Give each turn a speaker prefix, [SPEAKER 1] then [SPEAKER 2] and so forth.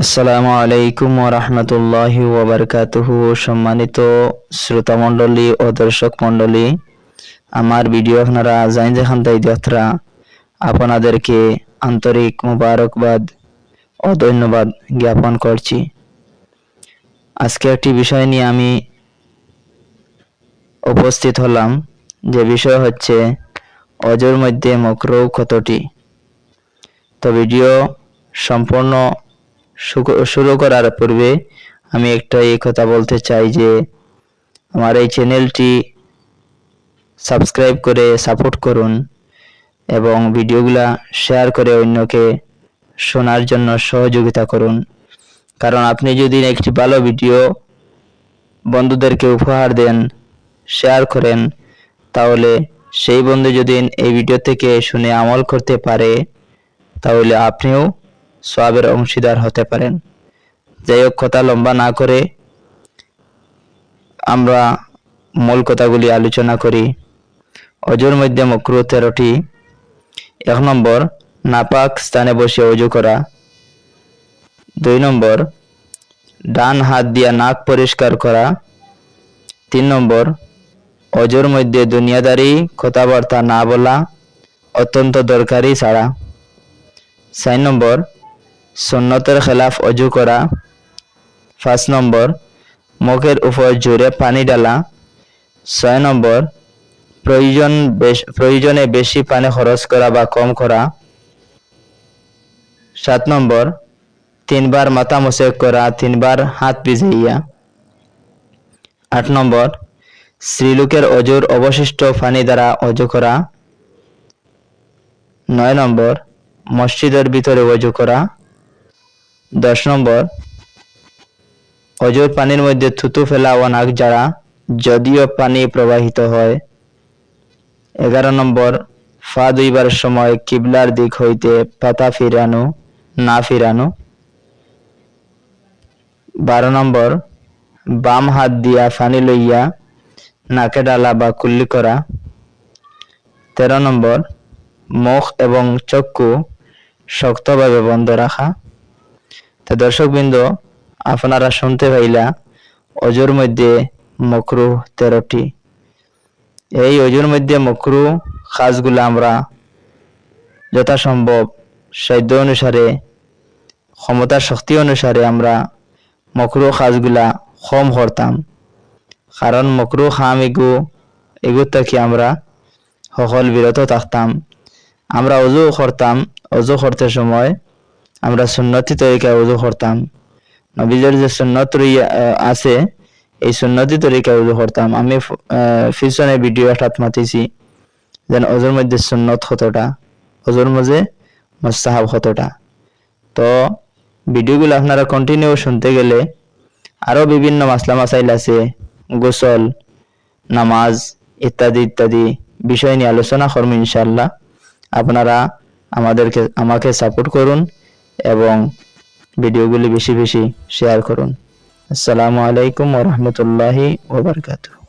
[SPEAKER 1] আসসালামু আলাইকুম ওরহমতুল্লাহ ওবরকাতুহু, সম্মানিত শ্রোতামণ্ডলী ও দর্শক মণ্ডলী। আমার ভিডিও আপনারা জানি যেখান তাই যাত্রা, আপনাদেরকে আন্তরিক মুবারকবাদ ও ধন্যবাদ জ্ঞাপন করছি। আজকে একটি বিষয় নিয়ে আমি উপস্থিত হলাম, যে বিষয় হচ্ছে অজর মধ্যে মকরৌ কতটি। তো ভিডিও সম্পূর্ণ শুরু করার পূর্বে আমি একটা এই কথা বলতে চাই যে আমার এই চ্যানেলটি সাবস্ক্রাইব করে সাপোর্ট করুন এবং ভিডিওগুলা শেয়ার করে অন্যকে শোনার জন্য সহযোগিতা করুন। কারণ আপনি যদি একটি ভালো ভিডিও বন্ধুদেরকে উপহার দেন, শেয়ার করেন, তাহলে সেই বন্ধু যদি এই ভিডিও থেকে শুনে আমল করতে পারে, তাহলে আপনিও সবের অংশীদার হতে পারেন। যাই হোক কথা লম্বা না করে আমরা মূল কথাগুলি আলোচনা করি। অজুর মধ্যে মক্রু তেরোটি। এক নম্বর, নাপাক স্থানে বসে অজু করা। দুই নম্বর, ডান হাত দিয়া নাক পরিষ্কার করা। তিন নম্বর, অজুর মধ্যে দুনিয়াদারি, কথাবার্তা না বলা অত্যন্ত দরকারি ছাড়া। চার নম্বর সুন্নতের খেলাফ অজু করা। পাঁচ নম্বর, মুখের উপর জোরে পানি ডালা ছয় নম্বর, প্রয়োজন প্রয়োজনে বেশি পানি খরচ করা বা কম করা। সাত নম্বর, তিনবার মাথা মোশেক করা, তিনবার হাত ভিজাইয়া। আট নম্বর, স্ত্রীলোকের অজুর অবশিষ্ট পানি দ্বারা অজু করা। নয় নম্বর, মসজিদের ভিতরে অজু করা। দশ নম্বর। অজুর পানির মধ্যে থুতু ফেলা ও নাক জারা যদিও পানি প্রবাহিত হয়। এগারো নম্বর, ফা দুইবার সময় কিবলার দিক হইতে পাতা ফিরানো, না ফিরানো। বারো নম্বর, বাম হাত দিয়া ফানি লইয়া নাকে ডালা বা কুল্লি করা। তেরো নম্বর, মুখ এবং চক্ষু শক্তভাবে বন্ধ রাখা। তো দর্শকবৃন্দ, আপনারা শুনতে পাইলা অজুর মধ্যে মকরু তেরোটি। এই অজুর মধ্যে মকরু কাজগুলো আমরা যথাসম্ভব সাধ্য অনুসারে ক্ষমতা শক্তি অনুসারে আমরা মকরু কাজগুলা কম করতাম। কারণ মকরু খাম এগু এগুর থেকে আমরা সকল বিরত থাকতাম। আমরা অজু করতাম, অজু করতে সময় আমরা সুন্নতি তরিকায় উজু করতাম। নবীদের যে সুন্নত আছে, এই সুন্নতি তরিকায় উজু করতাম। আমি পিছনে ভিডিও একটা মাতিছি যেন অজুর মধ্যে সুন্নত কতটা অজুর মধ্যে মুস্তাহাব কতটা তো ভিডিওগুলো আপনারা কন্টিনিউ শুনতে গেলে আরও বিভিন্ন মাসলা মাসাইল আছে, গোসল, নামাজ ইত্যাদি ইত্যাদি বিষয় নিয়ে আলোচনা করব ইনশাল্লাহ আপনারা আমাদেরকে, আমাকে সাপোর্ট করুন। এবং ভিডিওগুলি বেশি বেশি শেয়ার করুন। আসসালামু আলাইকুম ওরহমতুল্লাহি ওবরকাতুহ